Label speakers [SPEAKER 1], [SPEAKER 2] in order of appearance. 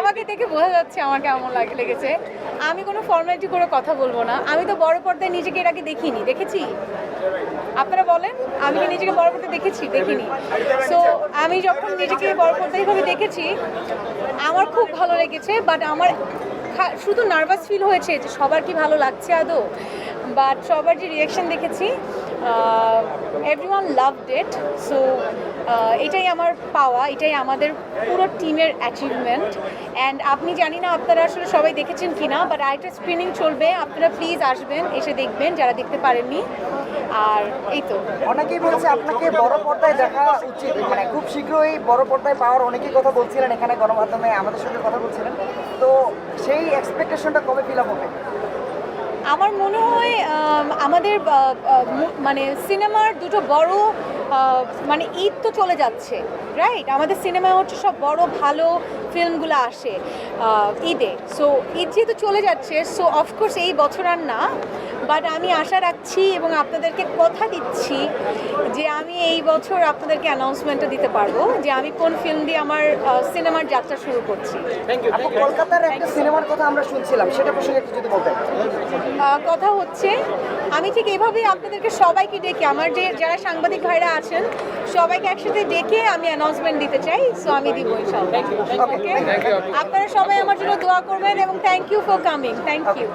[SPEAKER 1] আমাকে দেখে বোঝা যাচ্ছে আমার কেমন লাগে লেগেছে। আমি কোনো ফর্মালিটি করে কথা বলব না। আমি তো বড় পর্দায় নিজেকে এর আগে দেখিনি, দেখেছি? আপনারা বলেন, আমি কি নিজেকে বড় পর্দায় দেখেছি? দেখিনি। সো আমি যখন নিজেকে বড় পর্দায় ভাবে দেখেছি, আমার খুব ভালো লেগেছে বাট আমার শুধু নার্ভাস ফিল হয়েছে যে সবার কি ভালো লাগছে আদৌ? বাট সবার যে রিয়াকশন দেখেছি এভরিওয়ান লাভ ডেট সো এটাই আমার পাওয়া, এটাই আমাদের পুরো টিমের অ্যাচিভমেন্ট অ্যান্ড আপনি জানি না আপনারা আসলে সবাই দেখেছেন কি না বাট আরেকটা স্ক্রিনিং চলবে। আপনারা প্লিজ আসবেন, এসে দেখবেন, যারা দেখতে পারেননি। আর এই তো।
[SPEAKER 2] অনেকেই বলছে আপনাকে বড় পর্দায় দেখা উচিত। মানে খুব শীঘ্রই বড় পর্দায় পাওয়ার অনেকেই কথা বলছিলেন এখানে গণমাধ্যমে, আমাদের সঙ্গে কথা বলছিলেন। তো সেই এক্সপেকটেশনটা কবে ফিল আপ হবে?
[SPEAKER 1] আমার মনে হয় আমাদের মানে সিনেমার দুটো বড় মানে ঈদ তো চলে যাচ্ছে রাইট আমাদের সিনেমা হচ্ছে সব বড় ভালো ফিল্মগুলো আসে ঈদে। সো ঈদ যেহেতু চলে যাচ্ছে সো অফকোর্স এই বছর আর না বাট আমি আশা রাখছি এবং আপনাদেরকে কথা দিচ্ছি যে আমি এই বছর আপনাদেরকে অ্যানাউন্সমেন্টটা দিতে পারব যে আমি কোন ফিল্ম দিয়ে আমার সিনেমার যাত্রা শুরু করছি।
[SPEAKER 2] কলকাতার একটা সিনেমার কথা আমরা শুনছিলাম সেটা প্রসঙ্গে একটু যদি বলতেন।
[SPEAKER 1] কথা হচ্ছে আমি ঠিক এভাবেই আপনাদেরকে সবাইকে ডেকে আমার যে যারা সাংবাদিক ভাইরা আছেন সবাইকে একসাথে ডেকে আমি অ্যানাউন্সমেন্ট দিতে চাই সো আমি দিব ওকে আপনারা সবাই আমার জন্য দোয়া করবেন এবং thank you for coming thank you